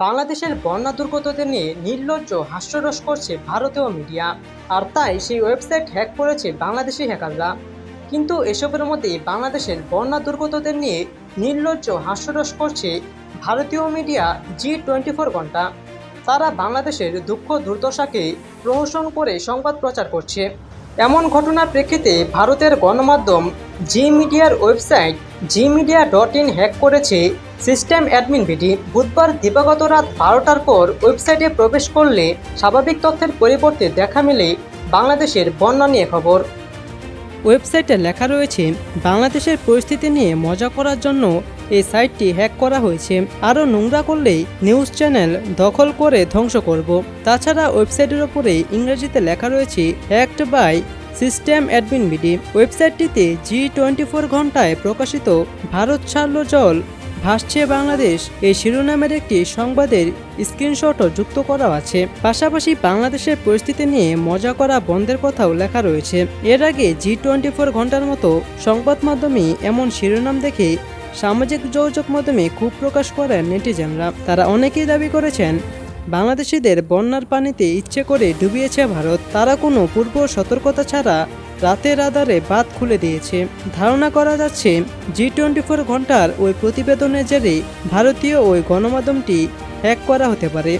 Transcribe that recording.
বাংলাদেশের বন্যা দুর্গতদের নিয়ে নির্লজ্জ হাস্যরস করছে ভারতীয় মিডিয়া। আর তাই সেই ওয়েবসাইট হ্যাক করেছে বাংলাদেশি হ্যাকাররা। কিন্তু এসবের মধ্যে বাংলাদেশের বন্যা দুর্গতদের নিয়ে নির্লজ্জ হাস্যরস করছে ভারতীয় মিডিয়া জি টোয়েন্টি ফোর ঘণ্টা। তারা বাংলাদেশের দুঃখ দুর্দশাকে প্রহসন করে সংবাদ প্রচার করছে। এমন ঘটনার প্রেক্ষিতে ভারতের গণমাধ্যম জি মিডিয়ার website Zee media dot in hack করেছে সিস্টেম অ্যাডমিন ভিডি বুধবার দিবাগত রাত বারোটার পর ওয়েবসাইটে প্রবেশ করলে স্বাভাবিক তথ্যের পরিবর্তে দেখা মেলে বাংলাদেশের বন্যা নিয়ে খবর। ওয়েবসাইটে লেখা রয়েছে, বাংলাদেশের পরিস্থিতি নিয়ে মজা করার জন্য এই সাইটটি হ্যাক করা হয়েছে। আরও নোংরা করলেই নিউজ চ্যানেল দখল করে ধ্বংস করব। তাছাড়া ওয়েবসাইটের ওপরে ইংরেজিতে লেখা রয়েছে, hacked by system admin BD ওয়েবসাইটটিতে G twenty four ঘন্টায় প্রকাশিত ভারত ছাড়ল জল ভাসছে বাংলাদেশ। এই শিরোনামের একটি সংবাদের স্ক্রিনশটও যুক্ত করা আছে। পাশাপাশি বাংলাদেশের পরিস্থিতি নিয়ে মজা করা বন্ধের কথাও লেখা রয়েছে। এর আগে জি টোয়েন্টি ফোর ঘণ্টার মতো সংবাদ মাধ্যমে এমন শিরোনাম দেখে সামাজিক যোগাযোগ মাধ্যমে খুব প্রকাশ করেন নেটিজেনরা। তারা অনেকেই দাবি করেছেন, বাংলাদেশিদের বন্যার পানিতে ইচ্ছে করে ডুবিয়েছে ভারত। তারা কোনো পূর্ব সতর্কতা ছাড়া রাতের আধারে বাদ খুলে দিয়েছে। ধারণা করা যাচ্ছে, জি টোয়েন্টি ফোর ঘণ্টার ওই প্রতিবেদনের জেরে ভারতীয় ওই গণমাধ্যমটি হ্যাক করা হতে পারে।